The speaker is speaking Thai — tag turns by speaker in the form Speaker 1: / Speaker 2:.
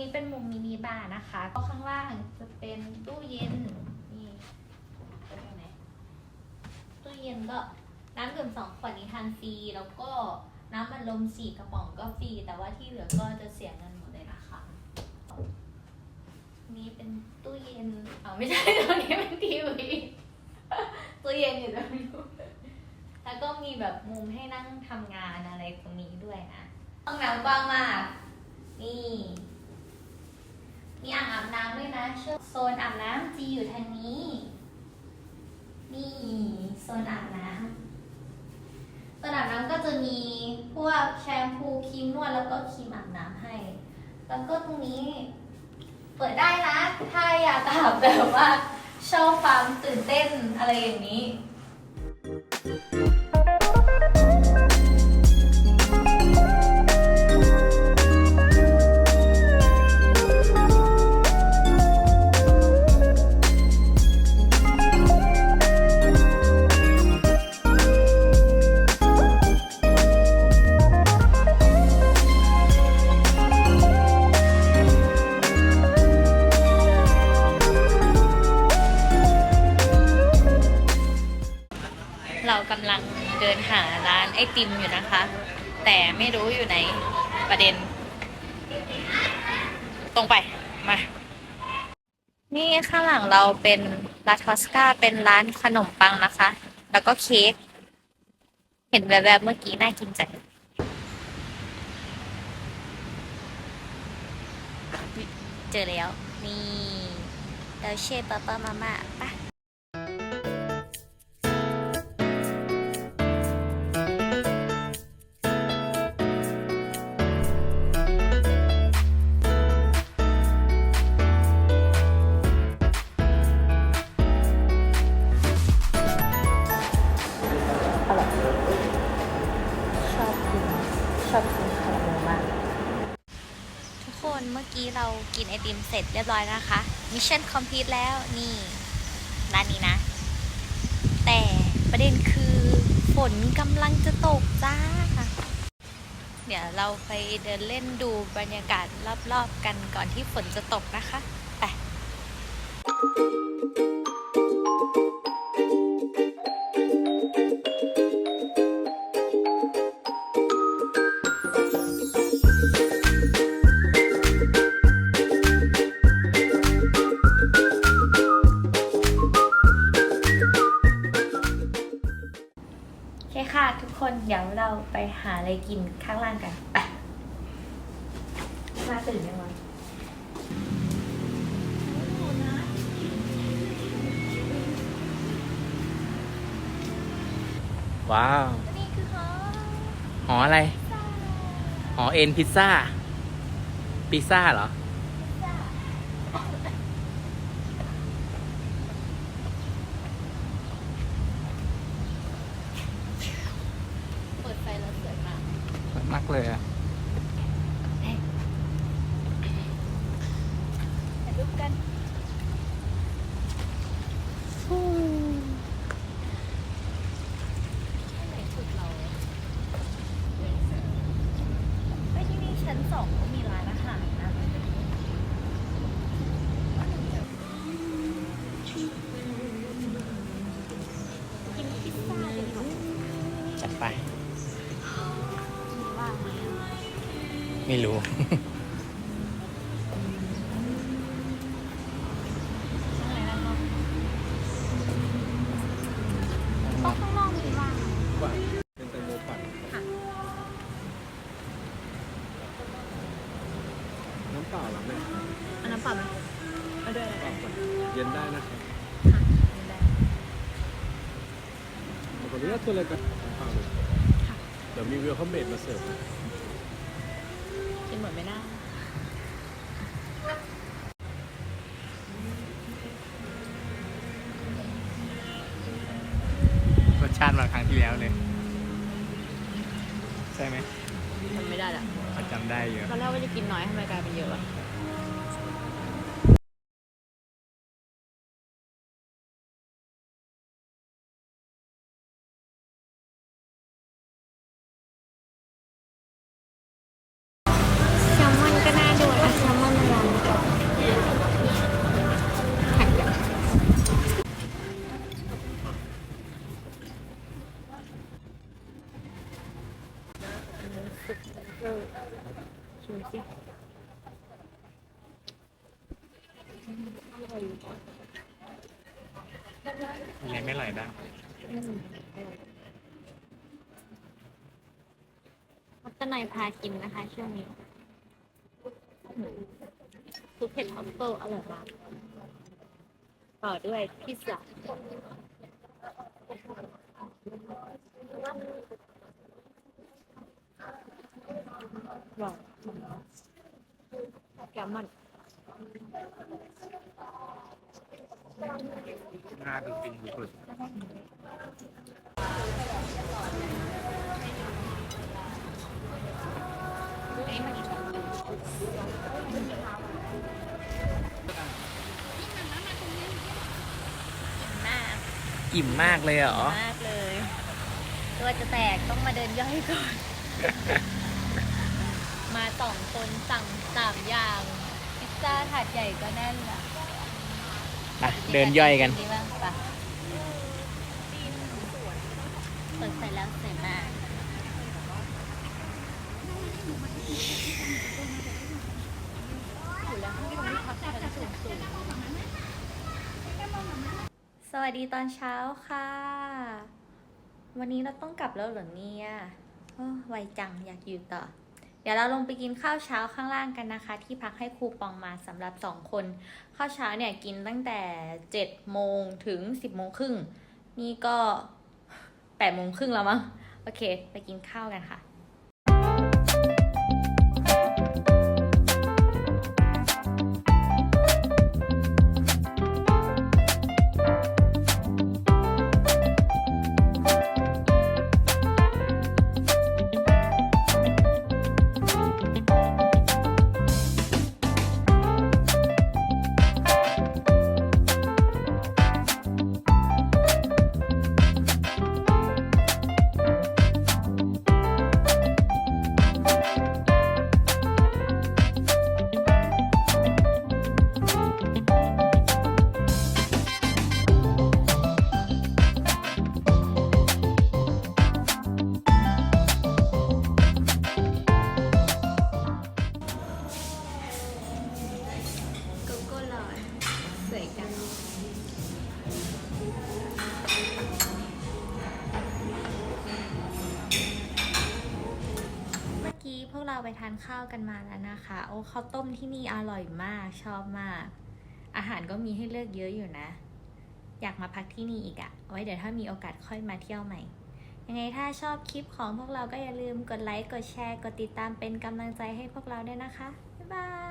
Speaker 1: นี้เป็นมุมมินิบาร์นะคะก็ข้างล่างจะเป็นตู้เย็นนี่ไปตรงไหนตู้เย็นก็น้ำดื่มสองขวดนี้ทานฟรีแล้วก็น้ำมันลมสี่กระป๋องก็ฟรีแต่ว่าที่เหลือก็จะเสียเงินหมดเลยนะคะ นี่เป็นตู้เย็นเอไม่ใช่ตรงนี้เป็นทีวีตู้เย็นอยู่ตรงนี้แล้วก็มีแบบมุมให้นั่งทำงานอะไรตรงนี้ด้วยนะห้องน้ำกว้างมาก นี่ มีอ่างอาบน้ำด้วยนะช่วงโซนอาบน้ำจีอยู่ทางนี้ นี่โซนอาบน้ำโซนอาบน้ำก็จะมีพวกแชมพูครีมนวดแล้วก็ครีมอาบน้ำให้ แล้วก็ตรงนี้ เปิดได้นะ ถ้าอยากอาบแบบว่าชอบความตื่นเต้นอะไรอย่างนี้ เรากำลังเดินหาร้านไอติมอยู่นะคะ แต่ไม่รู้อยู่ไหนประเด็น ตรงไป มา นี่ข้างหลังเราเป็นลาทอสกาเป็นร้านขนมปังนะคะ แล้วก็เค้กเห็นแบบๆเมื่อกี้น่ากินจังเจอแล้ว นี่เดลเช่ปาปามาม่าปะ มาก ทุกคนเมื่อกี้เรากินไอติมเสร็จเรียบร้อยนะคะ มิชชั่นคอมพลีทแล้วนี่ร้านนี้นะ แต่ประเด็นคือฝนกำลังจะตกจ้า เดี๋ยวเราไปเดินเล่นดูบรรยากาศรอบๆกันก่อนที่ฝนจะตกนะคะ ไป ค่ะทุกคนเดี๋ยวเราไปหาอะไรกินข้างล่างกันไปมาตื่นยังวะ
Speaker 2: ว้าว
Speaker 1: นี่คือฮอ
Speaker 2: หออะไร หอเอ็นพิซซ่า พิซซ่าเหรอ
Speaker 1: เปิดไฟแล้วสวยมาก
Speaker 2: มาก เลยอะ
Speaker 1: ถ่ายรูปกันที่ไหนสุดเราไปที่นี่ชั้นสองก็มีร้านอาหารนะกินพิซซ่าดีกว่า
Speaker 2: จัดไป
Speaker 1: ไม่
Speaker 2: รู้
Speaker 1: อะไรนะเนาะโต๊ะข้างนอกมีว่าง
Speaker 3: เป็นแตงโมปั่นน้ำเปล่าเหรอแม่
Speaker 1: อันนั้นเปล่าไหมเอาด้วย
Speaker 3: เปล่าปั่นเย็นได้นะครับขออนุญาตตัวเลยกันน้ำเปล่าเลยเดี๋ยวมีเวลคัมเบดมาเสิร์ฟนะ
Speaker 1: กินหมดไม่ได้
Speaker 2: รสชาติมาครั้งที่แล้วเลย ใช่ไหม
Speaker 1: ทำไม่ได้ละ
Speaker 2: เขาจำได้เยอะ
Speaker 1: ตอนแรกว่าจะกินน้อยทำไมกลายเป็นเยอะวะ มี
Speaker 2: อะไรไม่อร่อยบ้าง
Speaker 1: พัฒนายพากินนะคะ ช่วงนี้ซุปเผ็ดทรัฟเฟิลอร่อยมาก ต่อด้วยพิซซ่าว้าวแกมัน
Speaker 2: น่าดูฟินสุด
Speaker 1: มาก
Speaker 2: อิ่มมากเลยเหรอ
Speaker 1: มากเลย ตัวจะแตกต้องมาเดินย่อยก่อน มาสองคนสั่งสามอย่าง พิซซ่าถาดใหญ่ก็แน่นละ
Speaker 2: อะเดินย่อยกัน
Speaker 1: บ้างปะเปิดใส่แล้วใส่มาอยู่แล้วข้างบนที่พักชั้นสูงสูงสวัสดีตอนเช้าค่ะ วันนี้เราต้องกลับแล้วเหรอเนี่ยโอ้ไวจังอยากอยู่ต่อ เดี๋ยวเราลงไปกินข้าวเช้าข้างล่างกันนะคะ ที่พักให้ครูปองมาสำหรับสองคน ข้าวเช้าเนี่ยกินตั้งแต่เจ็ดโมงถึงสิบโมงครึ่ง นี่ก็แปดโมงครึ่งแล้วมั้ง โอเค ไปกินข้าวกันค่ะ ทานข้าวกันมาแล้วนะคะ โอ้ข้าวต้มที่นี่อร่อยมากชอบมาก อาหารก็มีให้เลือกเยอะอยู่นะ อยากมาพักที่นี่อีกอะไว้เดี๋ยวถ้ามีโอกาสค่อยมาเที่ยวใหม่ ยังไงถ้าชอบคลิปของพวกเราก็อย่าลืมกดไลค์กดแชร์ กดติดตามเป็นกำลังใจให้พวกเราด้วยนะคะ บ๊ายบาย